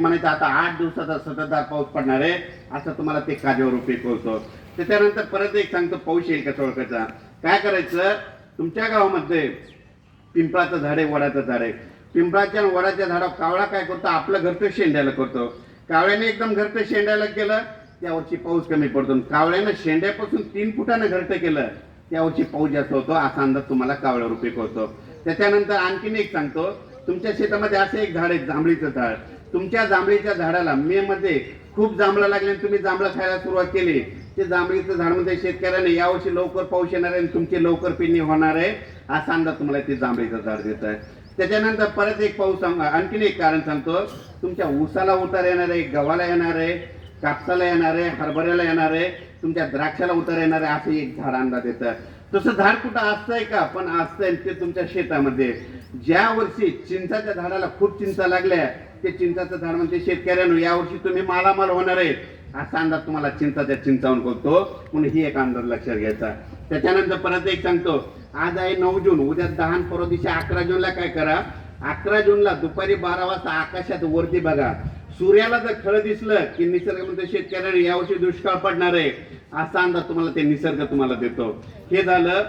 म्हणायचं आता आठ दिवसाचा सततधार पाऊस पडणार आहे. असं तुम्हाला ते काजेवर पिकवतो त्याच्यानंतर परत एक सांगतो पाऊस येईल का ओळखायचा काय करायचं? तुमच्या गावामध्ये पिंपळाचं झाड आहे वडाचं झाड आहे. पिंपळाच्या आणि वडाच्या झाडावर कावळा काय करतो? आपलं घरचं शेंड्याला करतो. कावळ्याने एकदम घरचं शेंड्याला केलं त्यावरची पाऊस कमी पडतो. कावळ्यानं शेंड्यापासून तीन फुटानं घरटं केलं त्यावरची पाऊस जास्त होतो. असा अंदाज तुम्हाला कावळ्यावर पिकवतो त्याच्यानंतर आणखीन एक सांगतो तुमच्या शेतामध्ये असं एक झाड आहे जांभळीचं झाड. तुमच्या जांभळीच्या झाडाला मे मध्ये खूप जांभळं लागले आणि तुम्ही जांभळं खायला सुरुवात केली. ते जांभळीचं झाड म्हणजे शेतकऱ्याने यावर्षी लवकर पाऊस येणार आहे आणि तुमची लवकर पिणी होणार आहे असा अंदाज तुम्हाला ते जांभळीचं झाड देत आहे. त्याच्यानंतर परत एक पाऊस सांग आणखीन एक कारण सांगतो. तुमच्या ऊसाला उतार येणार आहे गव्हाला येणार आहे कापसाला येणार आहे हरभऱ्याला येणार आहे तुमच्या द्राक्षाला उतार येणार आहे असं एक झाड अंदाज येतं तसं झाड कुठं असतंय का? पण असतंय ते तुमच्या शेतामध्ये. ज्या वर्षी चिंचाच्या झाडाला खूप चिंचा लागल्या ते चिंचाचं झाड म्हणते शेतकऱ्यांनो यावर्षी तुम्ही मालामाल होणार आहे असा अंदाज तुम्हाला चिंताच्या चिंचावून करतो. म्हणून ही एक अंदाज लक्षात घ्यायचा. त्याच्यानंतर परत एक सांगतो. आज आहे नऊ जून उद्या दहा परवा दिवशी अकरा जूनला काय करा? अकरा जूनला दुपारी बारा वाजता आकाशात वरती बघा. सूर्याला जर खळं दिसलं की निसर्ग म्हणतो शेतकऱ्याने यावर्षी दुष्काळ पडणार आहे. असा अंदाज तुम्हाला ते निसर्ग तुम्हाला देतो. हे झालं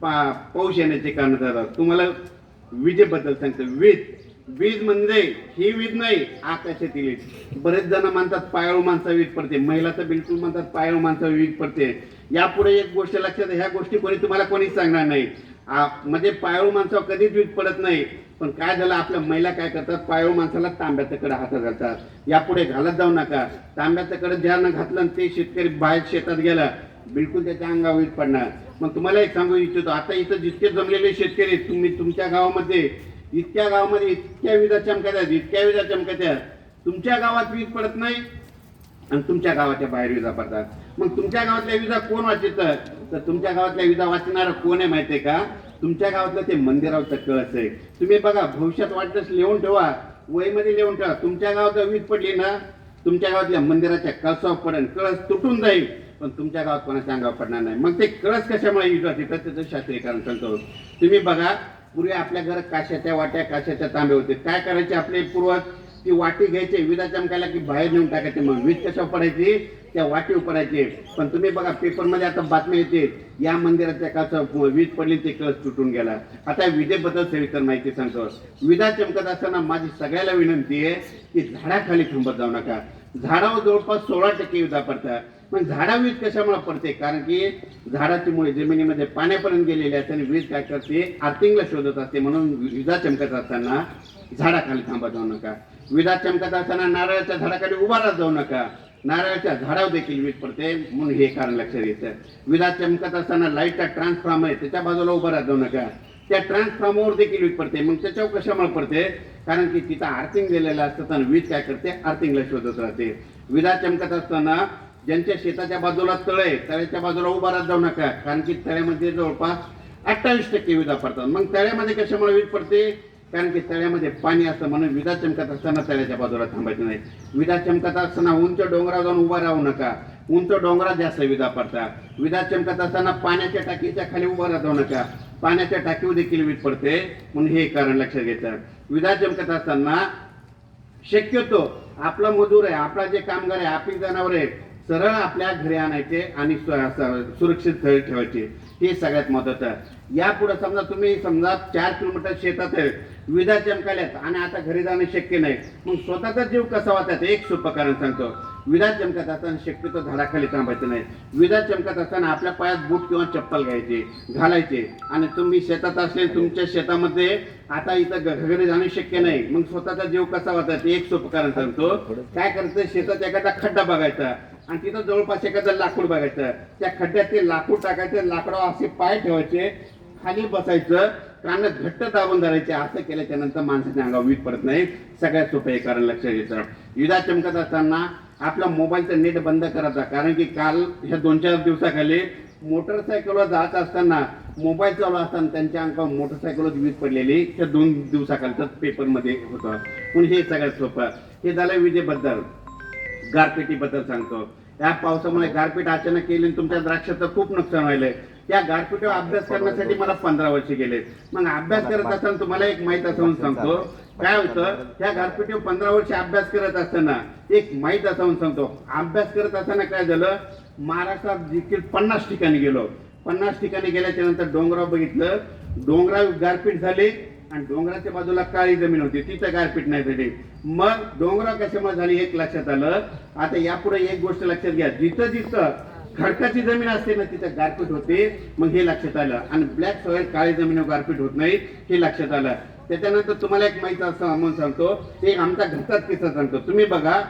पा- पाऊस येण्याचे कारण झालं. तुम्हाला विजेबद्दल सांगतो. वीज वीज म्हणजे ही वीज नाही आकाशातील वीज. बरेच जण म्हणतात पायाळू माणसा वीज पडते. महिला तर बिलकुल म्हणतात पायाळू माणसा वीज पडते. यापुढे एक गोष्ट लक्षात ह्या गोष्टी कोणी तुम्हाला कोणीच सांगणार नाही. आ, म्हणजे पायाळू माणसावर कधीच वीज पडत नाही. पण काय झालं आपल्या महिला काय करतात पायाळू माणसाला तांब्याचं कडे हातात घालतात. यापुढे घालत जाऊ नका. तांब्याचं कडे ज्यानं घातलं आणि ते शेतकरी बाहेर शेतात गेला बिलकुल त्याच्या अंगावर वीज पडणार. मग तुम्हाला एक सांगू इच्छितो आता इथं जितके जमलेले शेतकरी आहेत, तुम्ही तुमच्या गावामध्ये इतक्या गावामध्ये इतक्या विजा चमकत्यात इतक्या विजा चमकत्यात तुमच्या गावात वीज पडत नाही आणि तुमच्या गावाच्या बाहेर विजा पडतात. मग तुमच्या गावातल्या विजा कोण वाचित? तर तुमच्या गावातल्या विजा वाचणारा कोण आहे माहितीये का? तुमच्या गावातलं ते मंदिरावरचं कळस आहे. तुम्ही बघा भविष्यात वाटतच लिहून ठेवा. वहीमध्ये लिहून ठेवा. तुमच्या गावात वीज पडली ना तुमच्या गावातल्या मंदिराच्या कळसावर पडेल. कळस तुटून जाईल. पण तुमच्या गावात कोणाच्या अंगावर पडणार नाही. मग ते कळस कशामुळे युज होते तर त्याचं शास्त्रीय कारण सांगतो तुम्ही बघा पूर्वी आपल्या घरात काशाच्या वाट्या काशाच्या तांबे होते. काय करायचे आपले पूर्वज? ती वाटी घ्यायची विधा चमकायला की बाहेर नेऊन टाकायचे मग वीज कशा पडायची? त्या वाटी उपडायचे. पण तुम्ही बघा पेपरमध्ये आता बातम्या येते. या मंदिराच्या काचा वीज पडली ते कळस तुटून गेला. आता विजेबद्दल सविस्तर माहिती सांगतो. विधा चमकत असताना माझी सगळ्याला विनंती आहे की झाडाखाली थांबत जाऊ नका. झाडावर जवळपास सोळा टक्के विजा पडतात. पण झाडा वीज कशामुळे पडते? कारण की झाडाची मुळे जमिनीमध्ये पाण्यापर्यंत गेलेली असते आणि वीज काय करते? आर्थिंगला शोधत असते. म्हणून विजा चमकत असताना झाडाखाली थांबत जाऊ नका. विजा चमकत असताना नारळाच्या झाडाखाली उभा राहत जाऊ नका. नारळाच्या झाडावर देखील वीज पडते. म्हणून हे कारण लक्षात येतं. विजा चमकत असताना लाईटचा ट्रान्सफॉर्म आहे. त्याच्या बाजूला उभा राहत जाऊ नका. त्या ट्रान्सफॉर्मरवर देखील वीज पडते. मग त्याच्यावर कशामुळे पडते? कारण की तिथं आर्थिंग दिलेलं असतं आणि वीज काय करते? आर्थिंगला शोधत राहते. विजा चमकत असताना ज्यांच्या शेताच्या बाजूला तळ आहे तळ्याच्या बाजूला उभा राहत जाऊ नका. कारण की तळ्यामध्ये जवळपास अठ्ठावीस टक्के विधा पडतात. मग तळ्यामध्ये कशामुळे वीज पडते? कारण की तळ्यामध्ये पाणी असतं म्हणून विजा चमकत असताना तळ्याच्या बाजूला थांबायचं नाही. विजा चमकत असताना उंच डोंगरा जाऊन उभा राहू नका. उंच डोंगरात जास्त विजा पडतात. विजा चमकत असताना पाण्याच्या टाकीच्या खाली उभा राहू नका. पाण्याच्या टाकीवर देखील वीज पडते. म्हणून हे कारण लक्षात घ्यायचं. विजा चमकत असताना शक्यतो आपला मजूर आहे आपला जे कामगार आहे आपली जनावर आहे सरळ आपल्या घरी आणायचे आणि सुरक्षित स्थळी ठेवायचे. हे सगळ्यात महत्वाचं आहे. यापुढे समजा तुम्ही समजा चार किलोमीटर शेतात आहे विधा चमकाल्यात आणि आता घरी जाणं शक्य नाही मग स्वतःचा जीव कसा वाचायचा एक सोपं कारण सांगतो. विधा चमकत असताना शक्यतो झाडाखाली थांबायचं नाही. विधा चमकत असताना आपल्या पायात बूट किंवा चप्पल घ्यायचे घालायचे आणि तुम्ही शेतात असले तुमच्या शेतामध्ये आता इथं घरी जाणं शक्य नाही. मग स्वतःचा जीव कसा वाचायचा एक सोपं कारण सांगतो. काय करायचं? शेतात एखादा खड्डा बघायचा. आणि तिथं जवळपास एखादं लाकूड बघायचं. त्या खड्ड्यात ते लाकूड टाकायचं लाकडावर असे पाय ठेवायचे खाली बसायचं कान घट्ट दाबून धरायचे असं केल्याच्यानंतर माणसाच्या अंगावर वीज पडत नाही. सगळ्यात सोपं हे कारण लक्षात घ्यायचं विजा चमकत असताना आपला मोबाईलचं नेट बंद करायचा कारण की काल ह्या दोन चार दिवसाखाली मोटरसायकलवर जात असताना मोबाईल चालू असताना त्यांच्या अंगावर मोटरसायकलवर वीज पडलेली त्या दोन दिवसाखालचं पेपरमध्ये होतं. पण हे सगळ्यात सोपं. हे झालं विजेबद्दल. गारपिटीबद्दल सांगतो. या पावसामुळे गारपीट अचानक केली आणि तुमच्या द्राक्षाचं खूप नुकसान व्हायलंय. त्या गारपिटीवर अभ्यास करण्यासाठी मला पंधरा वर्ष गेले. मग अभ्यास करत असताना तुम्हाला एक माहीत असं सांगतो. काय होतं? त्या गारपिटीवर पंधरा वर्ष अभ्यास करत असताना एक माहीत असं सांगतो. अभ्यास करत असताना काय झालं? महाराष्ट्रात देखील पन्नास ठिकाणी गेलो. पन्नास ठिकाणी गेल्याच्यानंतर डोंगराव बघितलं. डोंगराव गारपीट झाली. आणि डोंगराच्या बाजूला काळी जमीन होती. तिथं गारपीट नाही झाली. मग डोंगरा कशामुळे झाली एक लक्षात आलं. आता यापुढे एक गोष्ट लक्षात घ्या. जिथं जिथं खडकाची जमीन असते ना तिथं गारपीट होते. मग हे लक्षात आलं. आणि ब्लॅक सॉइल काळी जमिनीवर गारपीट होत नाही हे लक्षात आलं. त्याच्यानंतर तुम्हाला एक माहिती असं म्हणून सांगतो. ते आमचा घरचाच किस्सा सांगतो. तुम्ही बघा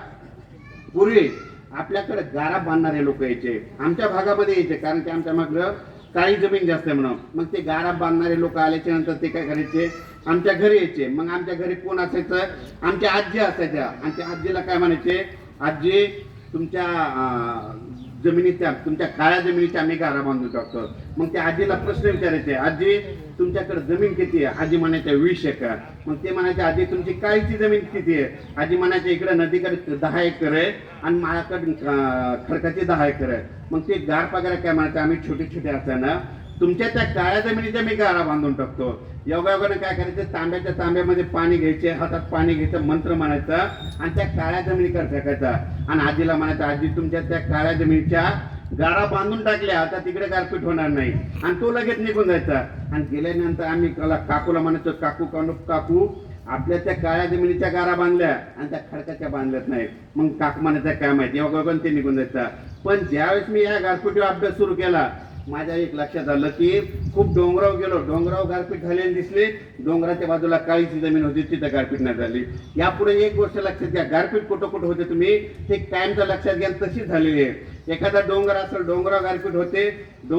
पूर्वी आपल्याकडे गारा बांधणारे लोक यायचे. आमच्या भागामध्ये यायचे. कारण की आमच्या मागलं काळी जमीन जास्त आहे म्हणून. मग ते गारा बांधणारे लोक आल्याच्यानंतर ते काय करायचे? आमच्या घरी यायचे. मग आमच्या घरी कोण असायचं? आमच्या आजी असायच्या. आमच्या आजीला काय म्हणायचे? आजी तुमच्या जमिनीच्या तुमच्या काळ्या जमिनीच्या आम्ही गारा बांधून टाकतो मग त्या आजीला प्रश्न विचारायचे आजी तुमच्याकडे जमीन किती आहे? आजी म्हणायच्या वीस एकर. मग ते म्हणायचे आजी तुमची काळीची जमीन किती आहे? आजी म्हणायचे इकडे नदीकडे दहा एकर आहे आणि माझ्याकडे खडकाची दहा एकर आहे. मग ते गार पगार काय म्हणायचे आम्ही छोटे छोटे असताना तुमच्या त्या काळ्या जमिनीच्या मी गारा बांधून टाकतो. योगायोगाने काय करायचं? तांब्याच्या तांब्यामध्ये पाणी घ्यायचे हातात पाणी घ्यायचं मंत्र म्हणायचं आणि त्या काळ्या जमिनीकडे फेकायचा आणि आजीला म्हणायचं आजी तुमच्या त्या काळ्या जमिनीच्या गारा बांधून टाकल्या आता तिकडे गारपीट होणार नाही. आणि तो लगेच निघून जायचा. आणि गेल्यानंतर आम्ही कला काकूला म्हणायचो काकू कानू काकू आपल्या त्या काळ्या जमिनीच्या गारा बांधल्या आणि त्या खडकाच्या बांधल्यात नाही मग काकू म्हणायचं काय माहिती? योगायोगाने ते निघून जायचा. पण ज्यावेळेस मी या गारपीटीवर अभ्यास सुरू केला माझ्या एक लक्षात आलं की खूप डोंगराव गेलो. डोंगराव गारपीट झालेली दिसली. डोंगराच्या बाजूला काळीची जमीन होती तिथं गारपीट नाही झाली. यापुढे एक गोष्ट लक्षात घ्या. गारपीट कुठं कुठं होते तुम्ही? ते कायमचं लक्षात घ्या तशीच झालेली आहे. एखादा डोंगर असेल डोंगराव गारपीट होते. डोंगर